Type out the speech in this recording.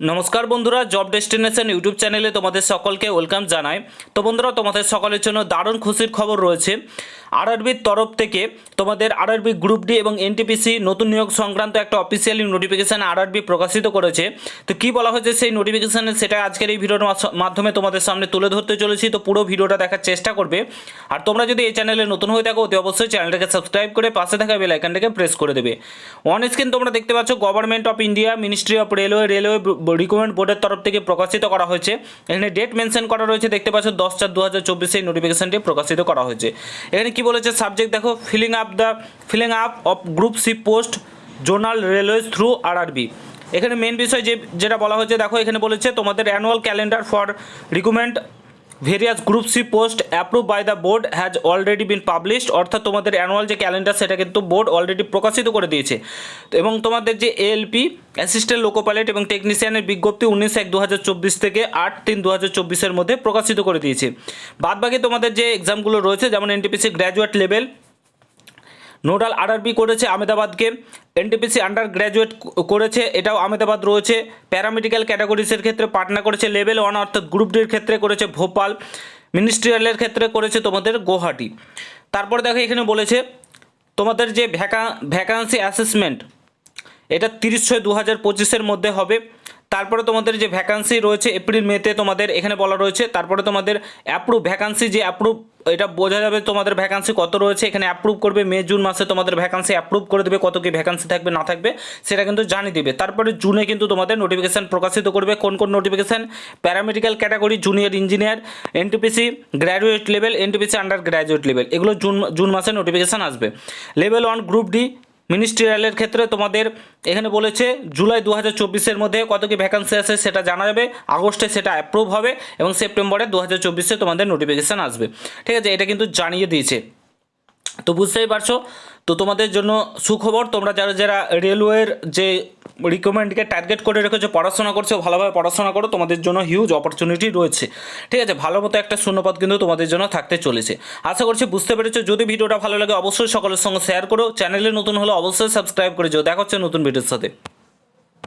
নমস্কার বন্ধুরা job destination YouTube চ্যানেলে তোমাদের সকলকে ওয়েলকাম জানাই। তো বন্ধুরা, তোমাদের সকলের জন্য দারুণ খুশির খবর রয়েছে। আরআরবির তরফ থেকে তোমাদের আরআরবি গ্রুপ ডি এবং এনটিপিসি নতুন নিয়োগ সংক্রান্ত একটা অফিসিয়ালি নোটিফিকেশান আরআরবি প্রকাশিত করেছে। তো কি বলা হয়েছে সেই নোটিফিকেশানে সেটা আজকের এই ভিডিওর মাধ্যমে তোমাদের সামনে তুলে ধরতে চলেছি। তো পুরো ভিডিওটা দেখার চেষ্টা করবে। আর তোমরা যদি এই চ্যানেলে নতুন হয়ে থাকো, অতি অবশ্যই চ্যানেলটাকে সাবস্ক্রাইব করে পাশে থাকা বেল আইকনটাকে প্রেস করে দেবে। অন স্ক্রিন তোমরা দেখতে পাচ্ছ government of India ministry of railway railway recommend বোর্ডের তরফ থেকে প্রকাশিত করা হয়েছে। এখানে ডেট মেনশন করা রয়েছে, দেখতে পাচ্ছ দশ চার দু হাজার চব্বিশে এই নোটিফিকেশনটি প্রকাশিত করা হয়েছে। এখানে কি বলেছে সাবজেক্ট দেখো filling up the filling up of group C post zonal railways through R RB এখানে মেন বিষয় যে, যেটা বলা হয়েছে, দেখো এখানে বলেছে তোমাদের annual calendar for recommend various group C post approve by the board has already been published অর্থাৎ তোমাদের অ্যানুয়াল যে ক্যালেন্ডার সেটা কিন্তু বোর্ড অলরেডি প্রকাশিত করে দিয়েছে। এবং তোমাদের যে এএলপি অ্যাসিস্ট্যান্ট লোকো এবং টেকনিশিয়ানের বিজ্ঞপ্তি উনিশ এক দু থেকে আট তিন দু হাজার মধ্যে প্রকাশিত করে দিয়েছে। বাদবাকি তোমাদের যে এক্সামগুলো রয়েছে, যেমন NTPC graduate level nodal RRB করেছে আমেদাবাদকে এনটিপিসি আন্ডার গ্র্যাজুয়েট করেছে, এটাও আমেদাবাদ রয়েছে। প্যারামেডিক্যাল ক্যাটাগরিজের ক্ষেত্রে পাটনা করেছে লেভেল ওয়ান অর্থাৎ গ্রুপ ডির ক্ষেত্রে করেছে ভোপাল মিনিস্ট্রিয়ালের ক্ষেত্রে করেছে তোমাদের গুয়াহাটি। তারপরে দেখো এখানে বলেছে, তোমাদের যে ভ্যাকা ভ্যাকান্সি অ্যাসেসমেন্ট এটা তিরিশ ছয় দু হাজার পঁচিশের মধ্যে হবে। তারপরে তোমাদের যে ভ্যাকান্সি রয়েছে এপ্রিল মেতে তোমাদের এখানে বলা রয়েছে। তারপরে তোমাদের অ্যাপ্রুভ ভ্যাকান্সি যে অ্যাপ্রুভ এটা বোঝা যাবে তোমাদের ভ্যাকান্সি কত রয়েছে। এখানে অ্যাপ্রুভ করবে মে জুন মাসে তোমাদের ভ্যাকান্সি অ্যাপ্রুভ করে দেবে, কত কি ভ্যাকান্সি থাকবে, না থাকবে, সেটা কিন্তু জানিয়ে দেবে। তারপরে জুনে কিন্তু তোমাদের নোটিফিকেশান প্রকাশিত করবে। কোন কোন notification paramedical category junior engineer NTPC graduate level NTPC under graduate level এগুলো জুন জুন মাসে নোটিফিকেশান আসবে। লেভেল ওয়ান গ্রুপ ডি মিনিস্ট্রিয়ালের ক্ষেত্রে তোমাদের এখানে বলেছে, জুলাই দু হাজার চব্বিশের মধ্যে কত কি ভ্যাকান্সি আছে সেটা জানা যাবে, আগস্টে সেটা অ্যাপ্রুভ হবে এবং সেপ্টেম্বরে দু হাজার চব্বিশে তোমাদের নোটিফিকেশান আসবে। ঠিক আছে, এটা কিন্তু জানিয়ে দিয়েছে। তো বুঝতেই পারছ, তো তোমাদের জন্য সুখবর, তোমরা যারা যারা রেলওয়ের যে রিকমেন্ডকে টার্গেট করে রেখেছো, পড়াশোনা করছ, ভালোভাবে পড়াশোনা করো, তোমাদের জন্য হিউজ অপরচুনিটি রয়েছে। ঠিক আছে? ভালো মতো একটা শূন্যপদ কিন্তু তোমাদের জন্য থাকতে চলেছে। আশা করছি বুঝতে পেরেছ। যদি ভিডিওটা ভালো লাগে, অবশ্যই সকলের সঙ্গে শেয়ার করো। চ্যানেলে নতুন হলে অবশ্যই সাবস্ক্রাইব করে যাও। দেখা হচ্ছে নতুন ভিডিওর সাথে।